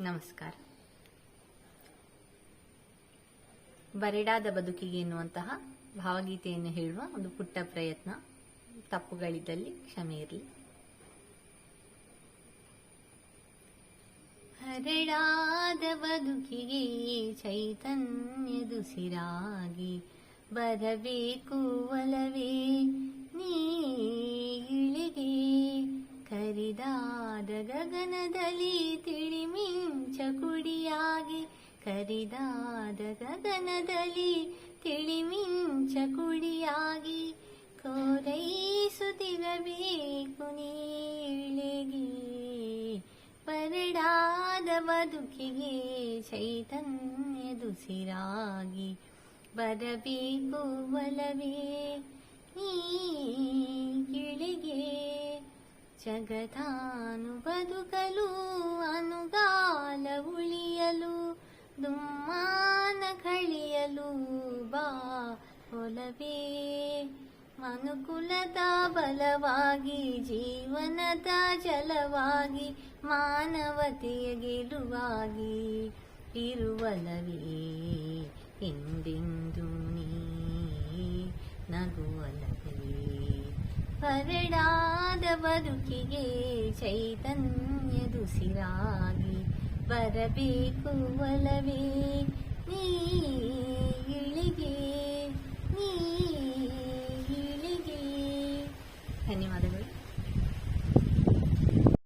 ನಮಸ್ಕಾರ. ಬರೆಡಾದ ಬದುಕಿಗೆ ಎನ್ನುವಂತಹ ಭಾವಗೀತೆಯನ್ನು ಹೇಳುವ ಒಂದು ಪುಟ್ಟ ಪ್ರಯತ್ನ ತಪ್ಪುಗಳಿದ್ದಲ್ಲಿ ಕ್ಷಮೆ ಇರಲಿ. ಹರಡಾದ ಬದುಕಿಗೆ ಚೈತನ್ಯದುಸಿರಾಗಿ ಬರಬೇಕು ಗಗನದಲ್ಲಿ ತಿಳಿಮಿಂಚ ಕುಡಿಯಾಗಿ ಕರಿದಾದ ಗಗನದಲ್ಲಿ ತಿಳಿಮಿಂಚ ಕುಡಿಯಾಗಿ ಕೋರೈಸುತ್ತಿರಬೇಕು ನೀಳಿಗೆ ಬರಡಾದ ಬದುಕಿಗೆ ಚೈತನ್ಯದುಸಿರಾಗಿ ಬರಬೇಕು ಒಲವೇ ನೀ ಗಿಳಿಗೆ ಜಗತಾನು ಬದುಕಲು ಅನುಗಾಲ ಉಳಿಯಲು, ದುಮ್ಮಾನ ಕಳಿಯಲು ಬಾ, ಒಲವೇ. ಮನುಕುಲದ ಬಲವಾಗಿ, ಜೀವನದ ಜಲವಾಗಿ ಮಾನವತೆಯ ಗೆಲುವಾಗಿ ಇರುವಲವೇ ಎಂದೆಂದು ನೀ ನಗುವಲವೇ ಹರಡಾದ ಬದುಕಿಗೆ ಚೈತನ್ಯದುಸಿರಾಗಿ ಬರಬೇಕು ಒಲವೇ ನೀ ಇಳಿಗೆ ನೀ ಇಳಿಗೆ. ಧನ್ಯವಾದಗಳು.